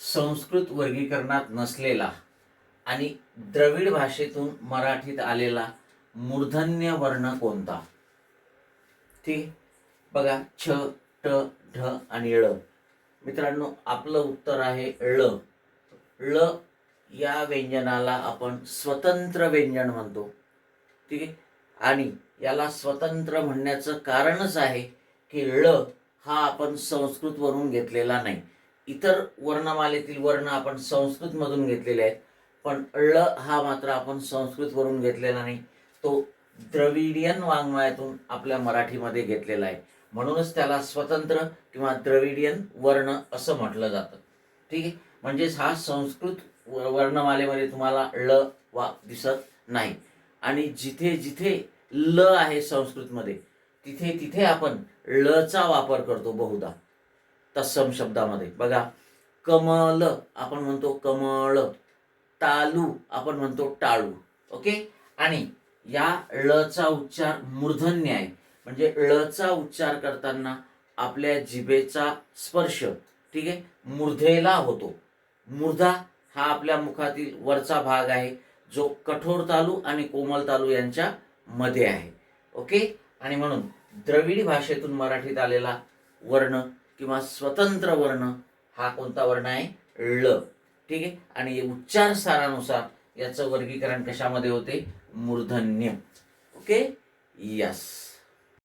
संस्कृत वर्गीकरणात नसलेला आणि द्रविड भाषेतून मराठीत आलेला मूर्धन्य वर्ण कोणता? ठीक बघा छ ट ढ आणि ळ. मित्रांनो आपलं उत्तर आहे ळ. ळ या व्यंजनाला आपण स्वतंत्र व्यंजन म्हणतो. ठीक आहे? आणि याला स्वतंत्र म्हणण्याचं कारणच आहे की ळ हा आपण संस्कृतवरून घेतलेला नाही. इतर वर्णमालेतील वर्ण आपण संस्कृतमधून घेतलेले आहेत. पण ळ हा मात्र आपण संस्कृतवरून घेतलेला नाही. तो द्रविडियन वाङ्मयातून आपल्या मराठीमध्ये घेतलेला आहे. म्हणूनच त्याला स्वतंत्र किंवा द्रविडियन वर्ण असं म्हटलं जातं. ठीक आहे? म्हणजेच हा संस्कृत वर्णमालेमध्ये तुम्हाला ळ वा दिसत नाही. आणि जिथे जिथे ल आहे संस्कृतमध्ये तिथे तिथे आपण लचा वापर करतो बहुधा. तत्सम शब्दामध्ये. बघा कमल आपण म्हणतो कमळ. तालू आपण म्हणतो टाळू. ओके? आणि या ळचा उच्चार मूर्धन्य आहे. म्हणजे ळचा उच्चार करताना आपल्या जिभेचा स्पर्श ठीक आहे? मूर्धेला होतो. मूर्धा हा आपल्या मुखातील वरचा भाग आहे जो कठोर तालू आणि कोमल तालू यांच्या मध्ये आहे. ओके? आणि म्हणून द्रविडी भाषेतून मराठीत आलेला वर्ण किंवा स्वतंत्र वर्ण हा कोणता वर्ण आहे? ळ. ठीक आहे? आणि उच्चार सारानुसार याचं वर्गीकरण कशामध्ये होते? मूर्धन्य. ओके? यस